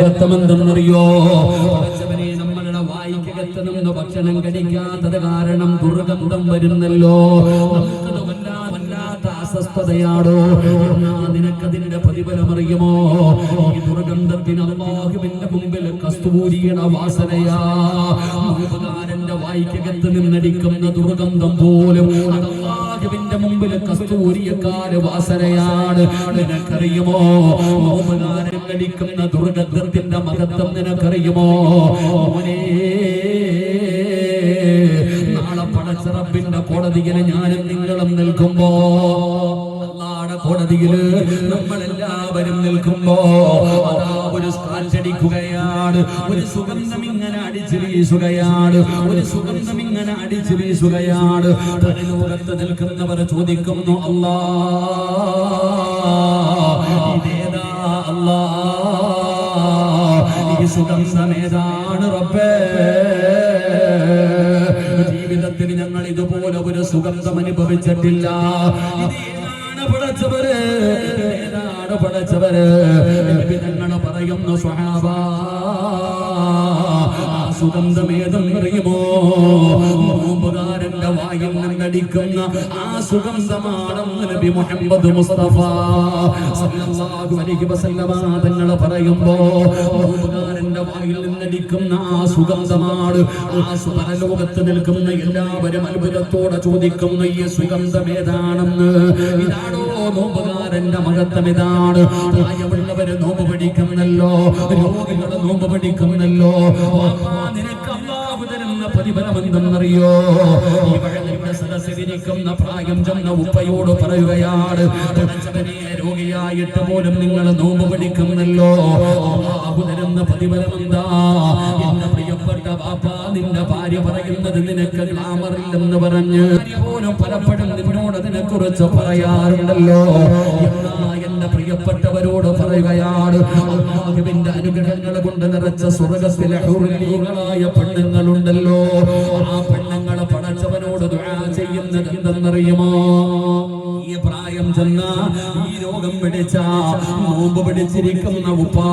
മഹത്വം എന്തെന്നറിയോ നമ്മളുടെ ഭക്ഷണം കഴിക്കാത്തത് കാരണം ദുർഗന്ധം വരുന്നല്ലോ. അസ്വസ്ഥതയാണോ എന്നാ കസ്തൂരിയുടെ വാസനയാ. നോമ്പുകാരന്റെ വായിക്കകത്ത് നിന്നടിക്കുന്ന ദുർഗന്ധം പോലും അത് അള്ളാഹുവിന്റെ മുമ്പിൽ കസ്തൂരിയക്കാര് വാസനയാണ്. നിനക്കറിയുമോ? നോമ്പുകാരൻ അടിക്കുന്ന ദുർഗന്ധത്തിന്റെ മഹത്വം നിനക്കറിയുമോ? മോനേ നാളെ പടച്ചറപ്പിന്റെ കോടതിയിൽ ഞാനും നിങ്ങളും നിൽക്കുമ്പോ അള്ളാടെ നമ്മൾ നമ്മളെല്ലാവരും നിൽക്കുമ്പോ ഒരു കാറ്റടിക്കുകയാണ് ഒരു സുഗന്ധം ഇങ്ങനെ അടിച്ചു വീശുകയാണ് ഒരു സുഗന്ധം ഇങ്ങനെ അടിച്ചു വീശുകയാണ് പുറത്ത് നിൽക്കുന്നവർ ചോദിക്കുന്നു അല്ലാ ഇതേതാ ഈ സുഗന്ധം ഏതാണ് റബ്ബേ? ജീവിതത്തിൽ ഞങ്ങൾ ഇതുപോലെ ഒരു സുഗന്ധം അനുഭവിച്ചിട്ടില്ല. പടച്ചവര് ഏതാണ് പടച്ചവര് ഞങ്ങൾ പറയുന്ന സ്വഹാബ സുഗന്ധം ഏതെന്നറിയുമോ? നോമ്പുകാരന്റെ വായിൽ നിന്നടിക്കുന്ന ആ സുഗന്ധമാണെന്ന് നബി മുഹമ്മദ് മുസ്തഫ സല്ലല്ലാഹു അലൈഹി വസല്ലമ തങ്ങൾ പറയുമ്പോ നോമ്പുകാരന്റെ വായിൽ നിന്നടിക്കുന്ന ആ സുഗന്ധമാണ് ആ സുപരലോകത്ത് നിൽക്കുന്ന എല്ലാവരും അത്ഭുതത്തോടെ ചോദിക്കുന്ന ഈ സുഗന്ധം ഏതാണെന്ന്. ഇതാണോ നോമ്പുകാരന്റെ മഹത്വം ഇതാണ് പ്രായമുള്ളവര് നോമ്പ് പഠിക്കുന്നല്ലോ രോഗികളെ നോമ്പ് പഠിക്കുന്നല്ലോ. നിനക്ക് അള്ളാഹു തരുന്ന പ്രതിഫലം എന്തെന്നറിയോ ഇവിടെ നിന്റെ പ്രായം ചെന്ന ഉപ്പയോട് പറയുകയാണ് രോഗിയായിട്ട് പോലും നിങ്ങൾ നോമ്പ് പഠിക്കുന്നല്ലോ. അള്ളാഹു തരുന്ന പ്രതിഫലം എന്താ എന്റെ പറയുന്നത് നിനക്ക് ഗ്ലാമറില്ലെന്ന് പറഞ്ഞ് ഭാര്യ പോലും പലപ്പോഴും നിന്നോട് അതിനെ കുറിച്ച് പറയാറുണ്ടല്ലോ. എന്നാ എന്റെ പ്രിയപ്പെട്ടവരോട് പറയുകയാണ് അള്ളാഹുവിന്റെ അനുഗ്രഹങ്ങൾ കൊണ്ട് നിറച്ച സ്വർഗത്തിലെ ഹുർലീകളായ പെണ്ണുങ്ങളുണ്ടല്ലോ. ആ പെണ്ണുങ്ങളെ പടച്ചവനോട് ചെയ്യുന്നത് എന്തെന്നറിയുമോ? ഈ പ്രായം ചെന്ന ഈ രോഗം പിടിച്ച നോമ്പ് പിടിച്ചിരിക്കുന്ന ഉപ്പാ.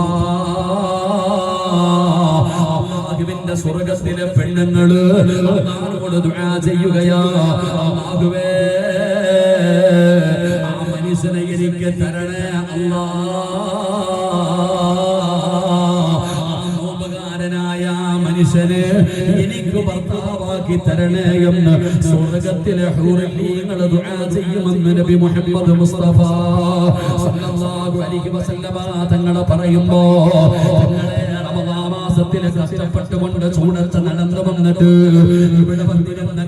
അള്ളാഹുവിന്റെ സ്വർഗത്തിലെ പെണ്ണുങ്ങൾ അള്ളാഹുവോട് ദുആ ചെയ്യുകയാ. അള്ളാഹുവേ ആ മനുഷ്യനെ എനിക്ക് തരണേ നോമ്പുകാരനായ മനുഷ്യന് എനിക്ക് ഭർത്താവാക്കി തരണേ എന്ന് സ്വർഗത്തിലെ ഹൂറീങ്ങൾ ചെയ്യുമെന്ന് നബി മുഹമ്മദ് മുസ്തഫ തങ്ങളെ പറയുമ്പോ തങ്ങളെ മാസത്തിൽ കഷ്ടപ്പെട്ടുകൊണ്ട് ചൂടത്ത് നടന്നു വന്നിട്ട് ഇവിടെ വന്നിരുന്ന